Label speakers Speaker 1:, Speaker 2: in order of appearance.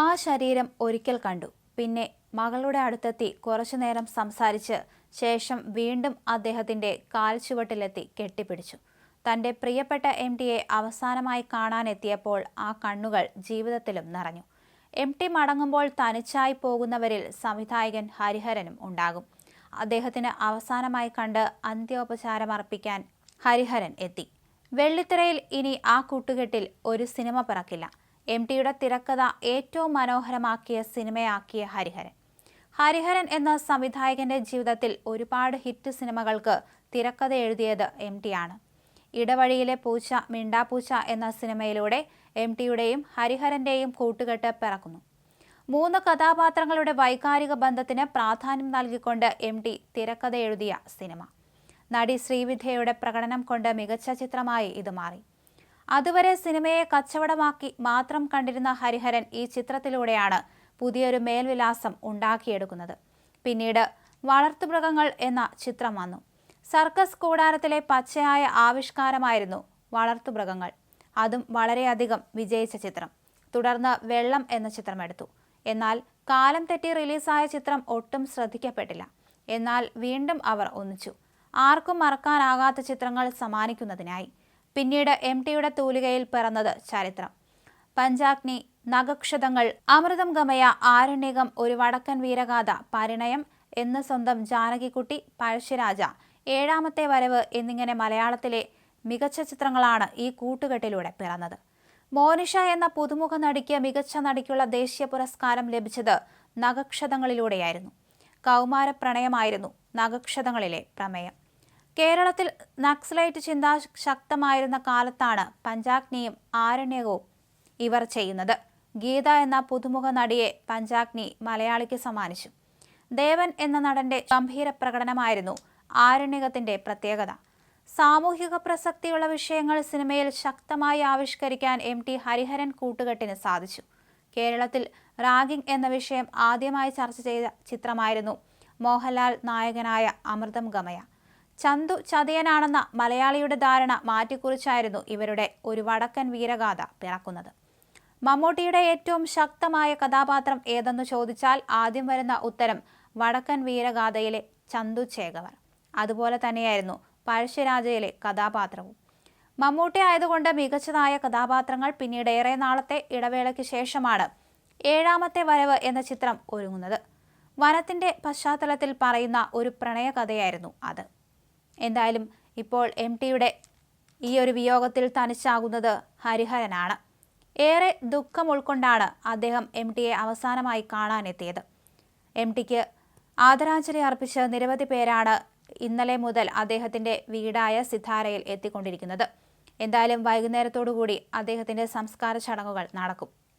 Speaker 1: ആ ശരീരം ഒരിക്കൽ കണ്ടു. പിന്നെ മകളുടെ അടുത്തെത്തി കുറച്ചുനേരം സംസാരിച്ച് ശേഷം വീണ്ടും അദ്ദേഹത്തിന്റെ കാൽച്ചുവട്ടിലെത്തി കെട്ടിപ്പിടിച്ചു. തന്റെ പ്രിയപ്പെട്ട എം ടിയെ അവസാനമായി കാണാനെത്തിയപ്പോൾ ആ കണ്ണുകൾ ജീവിതത്തിലും നിറഞ്ഞു. എം ടി മടങ്ങുമ്പോൾ തനിച്ചായി പോകുന്നവരിൽ സംവിധായകൻ ഹരിഹരനും ഉണ്ടാകും. അദ്ദേഹത്തിന് അവസാനമായി കണ്ട് അന്ത്യോപചാരമർപ്പിക്കാൻ ഹരിഹരൻ എത്തി. വെള്ളിത്തിരയിൽ ഇനി ആ കൂട്ടുകെട്ടിൽ ഒരു സിനിമ പിറക്കില്ല. എം ടിയുടെ തിരക്കഥ ഏറ്റവും മനോഹരമാക്കിയ സിനിമയാക്കിയ ഹരിഹരൻ. ഹരിഹരൻ എന്ന സംവിധായകന്റെ ജീവിതത്തിൽ ഒരുപാട് ഹിറ്റ് സിനിമകൾക്ക് തിരക്കഥ എഴുതിയത് എം ടിയാണ് ഇടവഴിയിലെ പൂച്ച മിണ്ടാപൂച്ച എന്ന സിനിമയിലൂടെ എം ടിയുടെയും ഹരിഹരന്റെയും കൂട്ടുകെട്ട് പിറക്കുന്നു. മൂന്ന് കഥാപാത്രങ്ങളുടെ വൈകാരിക ബന്ധത്തിന് പ്രാധാന്യം നൽകിക്കൊണ്ട് എം ടി തിരക്കഥ എഴുതിയ സിനിമ. നടി ശ്രീവിധയുടെ പ്രകടനം കൊണ്ട് മികച്ച ചിത്രമായി ഇത് മാറി. അതുവരെ സിനിമയെ കച്ചവടമാക്കി മാത്രം കണ്ടിരുന്ന ഹരിഹരൻ ഈ ചിത്രത്തിലൂടെയാണ് പുതിയൊരു മേൽവിലാസം ഉണ്ടാക്കിയെടുക്കുന്നത്. പിന്നീട് വളർത്തുമൃഗങ്ങൾ എന്ന ചിത്രം വന്നു. സർക്കസ് കൂടാരത്തിലെ പച്ചയായ ആവിഷ്കാരമായിരുന്നു വളർത്തുമൃഗങ്ങൾ. അതും വളരെയധികം വിജയിച്ച ചിത്രം. തുടർന്ന് വെള്ളം എന്ന ചിത്രമെടുത്തു. എന്നാൽ കാലം തെറ്റി റിലീസായ ചിത്രം ഒട്ടും ശ്രദ്ധിക്കപ്പെട്ടില്ല. എന്നാൽ വീണ്ടും അവർ ഒന്നിച്ചു. ആർക്കും മറക്കാനാകാത്ത ചിത്രങ്ങൾ സമ്മാനിക്കുന്നതിനായി. പിന്നീട് എം ടിയുടെ തൂലികയിൽ പിറന്നത് ചരിത്രം. പഞ്ചാഗ്നി നഗക്ഷതങ്ങൾ അമൃതം ഗമയ ആരണ്യകം ഒരു വടക്കൻ വീരഗാഥ പരിണയം എന്ന് സ്വന്തം ജാനകിക്കുട്ടി പഴശ്ശിരാജ ഏഴാമത്തെ വരവ് എന്നിങ്ങനെ മലയാളത്തിലെ മികച്ച ചിത്രങ്ങളാണ് ഈ കൂട്ടുകെട്ടിലൂടെ പിറന്നത്. മോനിഷ എന്ന പുതുമുഖ നടിക്ക് മികച്ച നടിക്കുള്ള ദേശീയ പുരസ്കാരം ലഭിച്ചത് നഗക്ഷതങ്ങളിലൂടെയായിരുന്നു കൗമാര പ്രണയമായിരുന്നു നഗക്ഷതങ്ങളിലെ പ്രമേയം. കേരളത്തിൽ നക്സലൈറ്റ് ചിന്ത ശക്തമായിരുന്ന കാലത്താണ് പഞ്ചാഗ്നിയും ആരണ്യകവും ഇവർ ചെയ്യുന്നത്. ഗീത എന്ന പുതുമുഖ നടിയെ പഞ്ചാഗ്നി മലയാളിക്ക് സമ്മാനിച്ചു. ദേവൻ എന്ന നടന്റെ ഗംഭീര പ്രകടനമായിരുന്നു ആരണ്യകത്തിന്റെ പ്രത്യേകത. സാമൂഹിക പ്രസക്തിയുള്ള വിഷയങ്ങൾ സിനിമയിൽ ശക്തമായി ആവിഷ്കരിക്കാൻ എം ടി ഹരിഹരൻ കൂട്ടുകെട്ടിന് സാധിച്ചു. കേരളത്തിൽ റാഗിംഗ് എന്ന വിഷയം ആദ്യമായി ചർച്ച ചെയ്ത ചിത്രമായിരുന്നു മോഹൻലാൽ നായകനായ അമൃതം ഗമയ. ചന്തു ചതിയനാണെന്ന മലയാളിയുടെ ധാരണ മാറ്റിക്കുറിച്ചായിരുന്നു ഇവരുടെ ഒരു വടക്കൻ വീരഗാഥ പിറക്കുന്നത്. മമ്മൂട്ടിയുടെ ഏറ്റവും ശക്തമായ കഥാപാത്രം ഏതെന്ന് ചോദിച്ചാൽ ആദ്യം വരുന്ന ഉത്തരം വടക്കൻ വീരഗാഥയിലെ ചന്തു ചേകവർ. അതുപോലെ തന്നെയായിരുന്നു പഴശ്ശിരാജയിലെ കഥാപാത്രവും. മമ്മൂട്ടി ആയതുകൊണ്ട് മികച്ചതായ കഥാപാത്രങ്ങൾ പിന്നീട് ഏറെ നാളത്തെ ഇടവേളയ്ക്ക് ശേഷമാണ് ഏഴാമത്തെ വരവ് എന്ന ചിത്രം ഒരുങ്ങുന്നത്. വനത്തിന്റെ പശ്ചാത്തലത്തിൽ പറയുന്ന ഒരു പ്രണയകഥയായിരുന്നു അത്. എന്തായാലും ഇപ്പോൾ എം ടിയുടെ ഈ ഒരു വിയോഗത്തിൽ തനിച്ചാകുന്നത് ഹരിഹരനാണ്. ഏറെ ദുഃഖം ഉൾക്കൊണ്ടാണ് അദ്ദേഹം എം ടിയെ അവസാനമായി കാണാനെത്തിയത്. എം ടിക്ക് ആദരാഞ്ജലി അർപ്പിച്ച് നിരവധി പേരാണ് ഇന്നലെ മുതൽ അദ്ദേഹത്തിന്റെ വീടായ സിതാരയിൽ എത്തിക്കൊണ്ടിരിക്കുന്നത്. എന്തായാലും വൈകുന്നേരത്തോടുകൂടി അദ്ദേഹത്തിന്റെ സംസ്കാര ചടങ്ങുകൾ നടക്കും.